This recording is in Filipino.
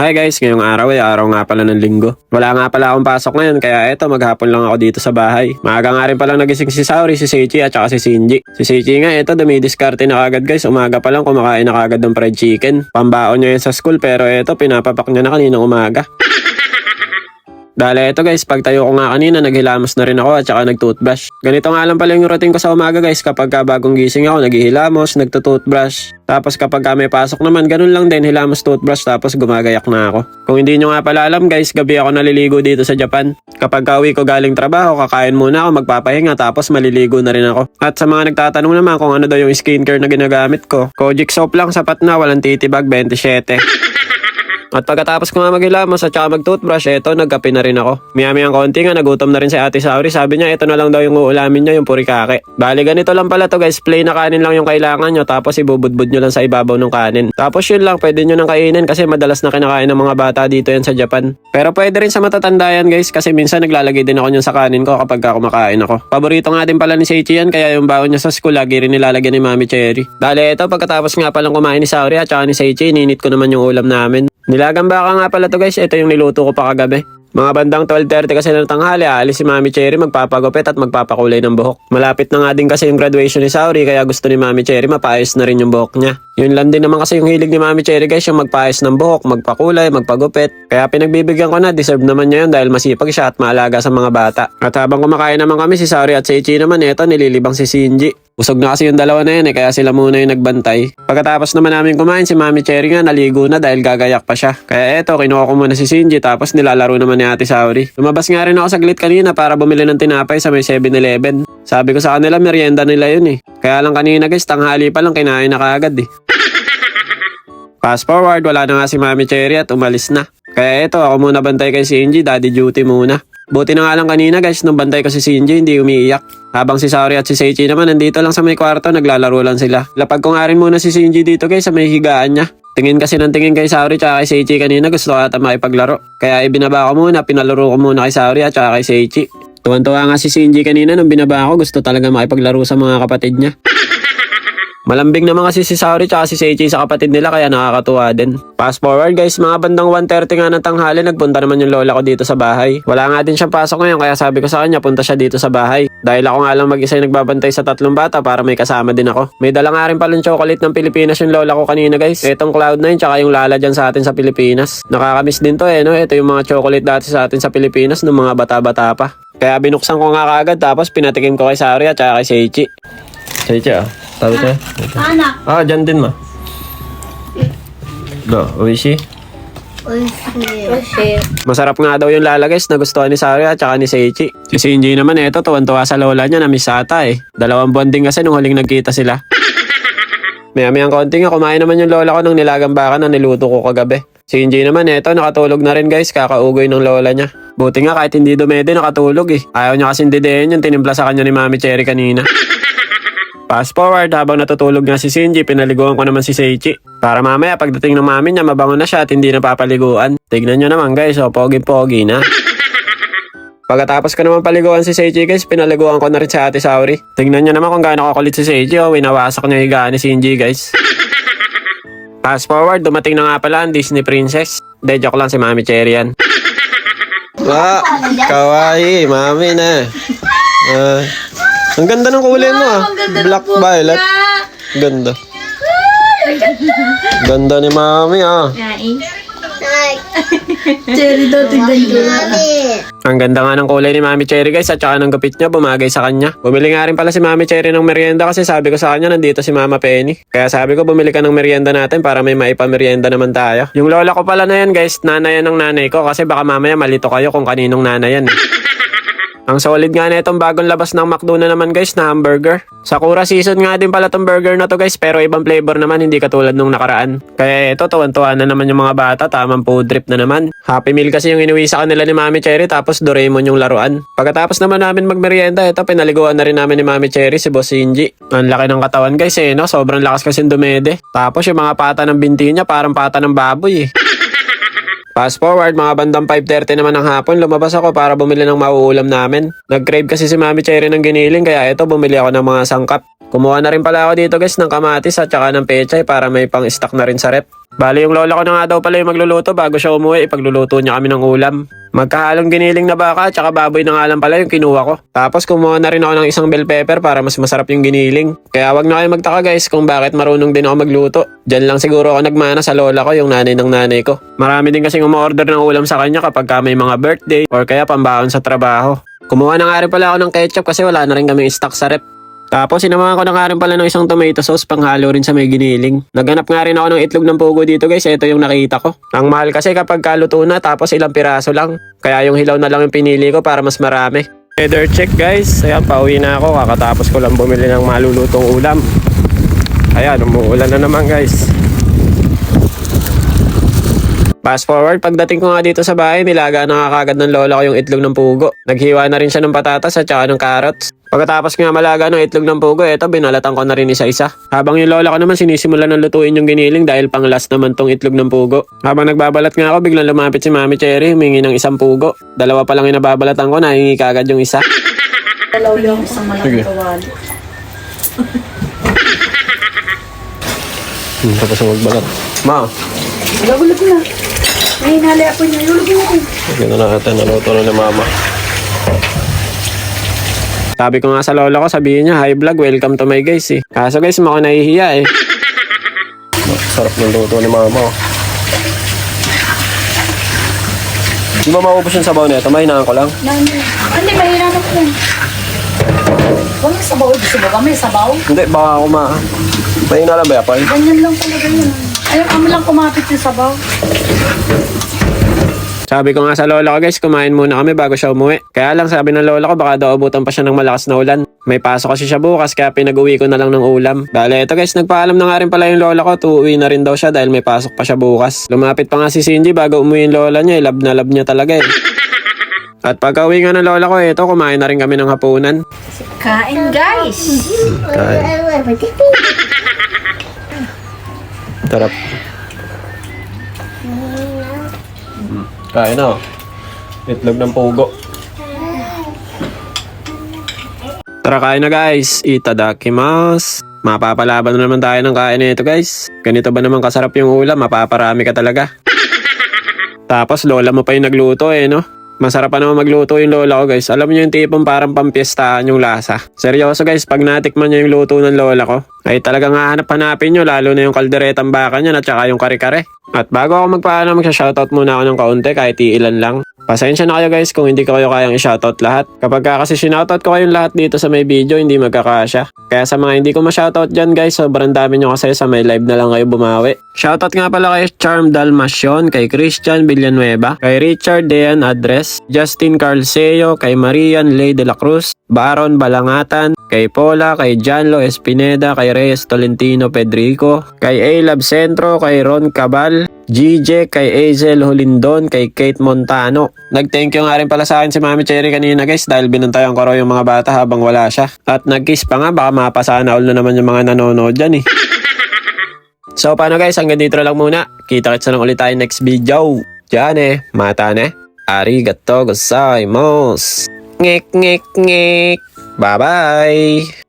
Hi guys, ngayong araw ay araw nga pala ng linggo. Wala nga pala akong pasok ngayon kaya eto maghapon lang ako dito sa bahay. Maaga nga rin palang nagising si Sauri, si Seichi at saka si Shinji. Si Seichi nga eto dumidiskarte na kagad guys. Umaga pa lang kumakain na kagad ng fried chicken. Pambaon niya yun sa school pero eto pinapapak niya na kaninang umaga. Dahil ito guys, pagtayo ko nga kanina, naghilamos na rin ako at saka nag-toothbrush. Ganito nga lang pala yung routine ko sa umaga guys, kapag ka bagong gising ako, naghihilamos, nagtutoothbrush. Tapos kapag ka may pasok naman, ganun lang din, hilamos toothbrush tapos gumagayak na ako. Kung hindi nyo nga pala alam guys, gabi ako naliligo dito sa Japan. Kapag kauwi ko galing trabaho, kakain muna ako, magpapahinga tapos maliligo na rin ako. At sa mga nagtatanong naman kung ano daw yung skincare na ginagamit ko, Kojic soap lang sapat na, walang titibag, 27. At pagkatapos ko nga maghilamos at saka mag-toothbrush, eto, nagkape na rin ako. Miyami ang konti nga, nagutom na rin si Ate Sauri. Sabi niya, ito na lang daw yung uulamin niya, yung purikake. Bali, ganito lang pala to guys. Plain na kanin lang yung kailangan nyo, tapos ibubudbud nyo lang sa ibabaw ng kanin. Tapos yun lang, pwede nyo nang kainin kasi madalas na kinakain ng mga bata dito yan sa Japan. Pero pwede rin sa matatanda yan guys, kasi minsan naglalagay din ako yun sa kanin ko kapag ka kumakain ako. Paborito nga din pala ni Seichi yan, kaya yung baon niya sa school, lagi rin nilalagyan ni Mami Cherry. Dali, ito, pagkatapos nga palang kumain ni Sauri at saka ni Seichi, ninit ko naman yung ulam namin. Nilagang baka nga pala to guys, ito yung niluto ko pa kagabi. Mga bandang 12.30 kasi ng tanghali, aalis si Mami Cherry magpapagupit at magpapakulay ng buhok. Malapit na nga din kasi yung graduation ni Sauri kaya gusto ni Mami Cherry mapaayos na rin yung buhok niya. Yun lang din naman kasi yung hilig ni Mami Cherry guys, yung magpaayos ng buhok, magpakulay, magpagupit. Kaya pinagbibigyan ko na, deserve naman niya yun dahil masipag siya at maalaga sa mga bata. At habang kumakain naman kami si Sauri at si Ichi naman, eto nililibang si Shinji. Usog na kasi yung dalawa na yun eh, kaya sila muna yung nagbantay. Pagkatapos naman namin kumain, si Mami Cherry nga naligo na dahil gagayak pa siya. Kaya eto, kinuha ko muna si Shinji tapos nilalaro naman ni Ate Sauri. Lumabas nga rin ako saglit kanina para bumili ng tinapay sa may 7-Eleven. Sabi ko sa kanila, merienda nila yun eh. Kaya lang kanina guys, tanghali pa lang kinain na kaagad eh. Fast forward, wala na nga si Mami Cherry at umalis na. Kaya eto, ako muna bantay kay Shinji, daddy duty muna. Buti na nga lang kanina guys, nung bantay ko si Shinji, hindi umiiyak. Habang si Saori at si Seichi naman nandito lang sa may kwarto, naglalaro lang sila. Lapag ko nga muna si Shinji dito guys sa may higaan niya. Tingin kasi ng tingin kay Saori at kay Seichi kanina gusto ko ata makipaglaro. Kaya ibinaba ko muna, pinalaro ko muna kay Saori at kay Seichi. Tuwan-tuwa nga si Shinji kanina nung binaba ko, gusto talaga makipaglaro sa mga kapatid niya. Malambing naman kasi si Saori tsaka si Seichi sa kapatid nila kaya nakakatuwa din. Fast forward guys, mga bandang 1.30 nga ng tanghali, nagpunta naman yung lola ko dito sa bahay. Wala nga din siyang pasok ngayon kaya sabi ko sa kanya, punta siya dito sa bahay. Dahil ako nga lang mag-isa yung nagbabantay sa tatlong bata para may kasama din ako. May dala nga rin palang chocolate ng Pilipinas yung lola ko kanina guys. Itong Cloud9 tsaka yung Lala dyan sa atin sa Pilipinas. Nakakamiss din to eh no, ito yung mga chocolate dati sa atin sa Pilipinas nung mga bata-bata pa. Kaya binuksan ko nga kagad tapos pinatikim ko kay Saori at saka kay Seichi. Seichi ah, tabi tayo. Anak. Ah, dyan din ma. Do. Oishi. Masarap nga daw yung lala guys, nagustuhan ni Sari at saka ni Seichi. Si Shinji naman eto, tuwan-tuwa sa lola niya na miss ata eh. Dalawang bonding kasi nung huling nagkita sila. Maya-mayang konti nga, kumain naman yung lola ko ng nilagang baka na niluto ko kagabi. Si Shinji naman eto, nakatulog na rin guys, kakaugoy ng lola niya. Buti nga kahit hindi dumede, nakatulog eh. Ayaw niya kasing didehin yung tinimpla sa kanya ni Mami Cherry kanina. Fast forward, habang natutulog nga si Shinji, pinaliguan ko naman si Seichi. Para mamaya, pagdating ng mami niya, mabango na siya at hindi na papaliguan. Tignan nyo naman guys, oh, pogi-pogi na. Pagkatapos ko naman paliguan si Seichi guys, pinaliguan ko na rin si Ate Sauri. Tignan nyo naman kung gaano kakulit si Seichi, oh, winawasak niya higaan ni Shinji guys. Fast forward, dumating na nga pala ang Disney Princess. De, joke lang si Mami Cherry yan. Wa, kawaii, mami na. Ah, ang ganda ng kulay mo ah. Black violet. Ganda. Ganda ni mami ah. Cherry daw, tignan ko. Ang ganda nga ng kulay ni Mami Cherry guys at saka ng gupit niya bumagay sa kanya. Bumili nga rin pala si Mami Cherry ng merienda kasi sabi ko sa kanya nandito si Mama Penny. Kaya sabi ko bumili ka ng merienda natin para may maipamerienda naman tayo. Yung lola ko pala na yan guys, nanay yan ng nanay ko kasi baka mamaya malito kayo kung kaninong nanay yan. eh. Ang solid nga na itong bagong labas ng McDo na naman guys na hamburger. Sakura season nga din pala tong burger na to guys pero ibang flavor naman hindi katulad nung nakaraan. Kaya ito tuwan-tuwa na naman yung mga bata tamang food trip na naman. Happy meal kasi yung inuwi sa kanila ni Mami Cherry tapos Doraemon yung laruan. Pagkatapos naman namin magmerienda ito pinaliguan na rin namin ni Mami Cherry si Boss Shinji. Ang laki ng katawan guys eh no sobrang lakas kasi dumede. Tapos yung mga pata ng binti niya parang pata ng baboy eh. Fast forward, mga bandang 5.30 naman ng hapon, lumabas ako para bumili ng mauulam namin. Nag-crave kasi si Mami Cherry ng giniling, kaya ito, bumili ako ng mga sangkap. Kumuha na rin pala ako dito guys ng kamatis at saka ng pechay para may pang-stock na rin sa rep. Bali yung lola ko na nga daw pala yung magluluto bago siya umuwi, ipagluluto niya kami ng ulam. Magkahalong giniling na baka at saka baboy na nga lang pala yung kinuha ko. Tapos kumuha na rin ako ng isang bell pepper para mas masarap yung giniling. Kaya wag na kayo magtaka guys kung bakit marunong din ako magluto. Diyan lang siguro ako nagmana sa lola ko, yung nanay ng nanay ko. Marami din kasing umorder ng ulam sa kanya kapag ka may mga birthday or kaya pambaon sa trabaho. Kumuha na nga rin pala ako ng ketchup kasi wala na rin kaming stock sa rep. Tapos sinamahan ko na nga rin pala ng isang tomato sauce panghalo rin sa may giniling. Naganap nga rin ako ng itlog ng pugo dito guys, ito yung nakita ko. Ang mahal kasi kapag kaluto na tapos ilang piraso lang. Kaya yung hilaw na lang yung pinili ko para mas marami. Weather check guys, ayan pauwi na ako kakatapos ko lang bumili ng malulutong ulam. Ayan, umuulan na naman guys. Fast forward, pagdating ko nga dito sa bahay, nilaga na nga kagad ng lola ko yung itlog ng pugo. Naghiwa na rin siya ng patatas at saka ng carrots. Pagkatapos nga malaga ng itlog ng pugo, eto binalatan ko na rin isa-isa. Habang yung lola ko naman sinisimula ng lutuin yung giniling dahil pang last naman tong itlog ng pugo. Habang nagbabalat nga ako, biglang lumapit si Mami Cherry, humingi ng isang pugo. Dalawa pa lang yung nababalatan ko, nahingi kagad yung isa. Dalaw yung isang malaking kawali. Hmm, tapos magbalat. Ma, Gagulog na. May hinali ako niya. Yulog mo ko. Ganda na natin, naluto na ni mama. Sabi ko nga sa lola ko, sabihin niya, hi vlog, welcome to my guys eh. Kaso guys, mako nahihiya eh. Sarap ng luto ni mama oh. Di ba maubos yung sabaw nito? Mahinaan ko lang. Nani. Hindi, mahirap ako yan. Huwag may sabaw. Gusto mo ba may sabaw? Hindi, baka ako ma... Mahina lang ba yapay? Ganyan lang talaga yun. Ayaw kami lang kumapit yung sabaw. Sabi ko nga sa lola ko guys, kumain muna kami bago siya umuwi. Kaya lang sabi ng lola ko baka daw abutan pa siya ng malakas na ulan. May pasok kasi siya bukas kaya pinag-uwi ko na lang ng ulam. Bale, ito guys, nagpaalam na nga rin pala yung lola ko. Tuuwi na rin daw siya dahil may pasok pa siya bukas. Lumapit pa nga si Cindy bago umuwi yung lola niya. eh. Love na love niya talaga eh. At pagka uwi nga ng lola ko, ito, kumain na rin kami ng hapunan. Kain, guys. Kain. Tarap. Kain na. oh. Itlog ng pugo. Tara kain na guys. Itadakimasu. Mapapalaban na naman tayo ng kain nito guys. Ganito ba naman kasarap yung ulam? Mapaparami ka talaga. Tapos lola mo pa yung nagluto eh no? Masarap pa naman magluto yung lola ko guys. Alam niyo yung tipong parang pampiestahan yung lasa. Seryoso guys, pag natikman niyo yung luto ng lola ko, ay talagang hahanap-hanapin nyo lalo na yung kalderetang baka niya at saka yung kare-kare. At bago ako magpaalam, magsha-shoutout muna ako ng kaunti kahit iilan lang. Pasensya na kayo guys kung hindi ko kayo kayang i-shoutout lahat. Kapag ka kasi sinoutout ko kayong lahat dito sa may video, hindi magkakasya. Kaya sa mga hindi ko ma-shoutout dyan guys, sobrang dami nyo kasi sa may live na lang kayo bumawi. Shoutout nga pala kay Charm Dalmacion, kay Christian Villanueva, kay Richard Dean Adres, Justin Carlseo, kay Marian Ley de la Cruz, Baron Balangatan, kay Paula, kay Janlo Espineda, kay Reyes Tolentino Pedrico, kay A-Lab Centro, kay Ron Cabal, GJ, kay Azel Hulindon, kay Kate Montano. Nag-thank you nga rin pala sa akin si Mami Cherry kanina guys dahil binantayan ko raw yung mga bata habang wala siya. At nag-kiss pa nga baka mapasana all na naman yung mga nanonood dyan eh. So paano guys, hanggang dito na lang muna. Kita-kits na lang ulit tayo next video. Diyan eh, mata ne. Arigato gozaimasu. Ngek ngek ngek. Bye bye.